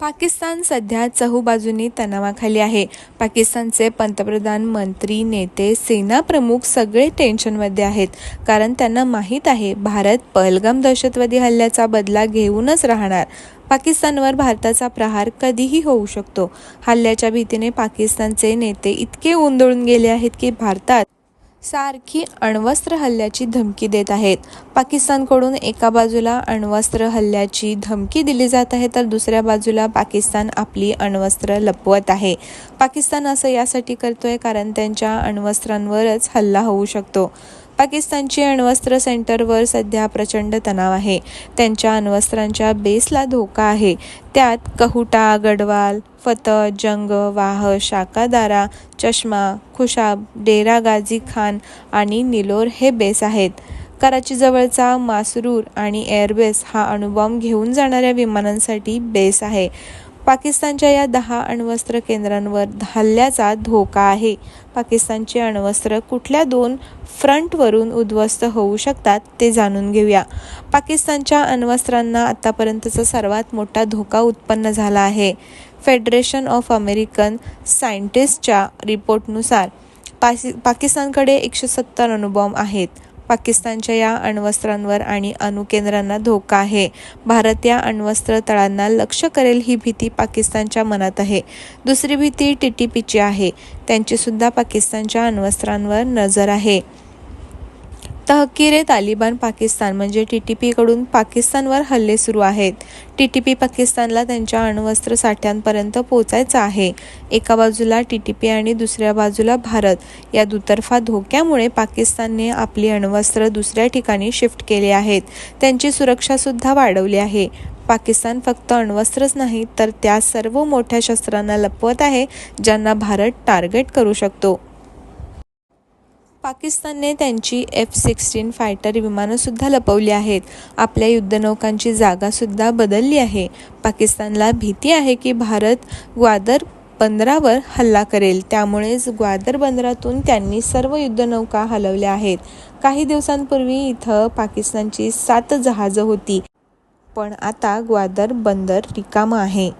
पाकिस्तान सध्या चहूबाजूनी तणावाखाली आहे. पाकिस्तानचे पंतप्रधान मंत्री नेते सेनाप्रमुख सगळे टेन्शनमध्ये आहेत. कारण त्यांना माहीत आहे भारत पहलगाम दहशतवादी हल्ल्याचा बदला घेऊनच राहणार. पाकिस्तानवर भारताचा प्रहार कधीही होऊ शकतो. हल्ल्याच्या भीतीने पाकिस्तानचे नेते इतके गोंधळून गेले आहेत की भारतात सारखी अण्वस्त्र हल्ल्याची धमकी देत आहेत. पाकिस्तानकडून एका बाजूला अण्वस्त्र हल्ल्याची धमकी दिली जात आहे तर दुसऱ्या बाजूला पाकिस्तान आपली अण्वस्त्र लपवत आहे. पाकिस्तान असं यासाठी करतोय कारण त्यांच्या अण्वस्त्रांवरच हल्ला होऊ शकतो. पाकिस्तानची अण्वस्त्र सेंटरवर सध्या प्रचंड तणाव आहे. त्यांच्या अण्वस्त्रांच्या बेसला धोका आहे. त्यात कहुटा गडवाल फतह जंग वाह शाकादारा चष्मा खुशाब डेरा गाझी खान आणि निलोर हे बेस आहेत. कराचीजवळचा मासरूर आणि एअरबेस हा अणुबॉम्ब घेऊन जाणाऱ्या विमानांसाठी बेस आहे. पाकिस्तानच्या या दहा अण्वस्त्र केंद्रांवर हल्ल्याचा धोका आहे. पाकिस्तानचे अण्वस्त्र कुठल्या दोन फ्रंटवरून उद्ध्वस्त होऊ शकतात ते जाणून घेऊया. पाकिस्तानच्या अण्वस्त्रांना आतापर्यंतचा सर्वात मोठा धोका उत्पन्न झाला आहे. फेडरेशन ऑफ अमेरिकन सायंटिस्टच्या रिपोर्टनुसार पासि पाकिस्तानकडे एकशे सत्तर अणुबॉम्ब आहेत. पाकिस्तानच्या या अण्वस्त्रांवर आणि अणुकेंद्रांना धोका आहे. भारत या अण्वस्त्र तळांना लक्ष करेल ही भीती पाकिस्तानच्या मनात आहे. दुसरी भीती टी टी पीची आहे. त्यांचीसुद्धा पाकिस्तानच्या अण्वस्त्रांवर नजर आहे. तहकीरे तालिबान पाकिस्तान म्हणजे टी टी पीकडून पाकिस्तानवर हल्ले सुरू आहेत. टी टी पी पाकिस्तानला त्यांच्या अण्वस्त्र साठ्यांपर्यंत पोचायचं आहे. एका बाजूला टी टी पी आणि दुसऱ्या बाजूला भारत. या दुतर्फा धोक्यामुळे पाकिस्तानने आपली अण्वस्त्र दुसऱ्या ठिकाणी शिफ्ट केले आहेत. त्यांची सुरक्षासुद्धा वाढवली आहे. पाकिस्तान फक्त अण्वस्त्रच नाही तर त्या सर्व मोठ्या शस्त्रांना लपवत आहे ज्यांना भारत टार्गेट करू शकतो. पाकिस्तानने त्यांची एफ सिक्स्टीन फायटर विमानंसुद्धा लपवली आहेत. आपल्या युद्धनौकांची जागासुद्धा बदलली आहे. पाकिस्तानला भीती आहे की भारत ग्वादर बंदरावर हल्ला करेल. त्यामुळेच ग्वादर बंदरातून त्यांनी सर्व युद्धनौका हलवल्या आहेत. काही दिवसांपूर्वी इथं पाकिस्तानची सात जहाजं होती. पण आता ग्वादर बंदर रिकामं आहे.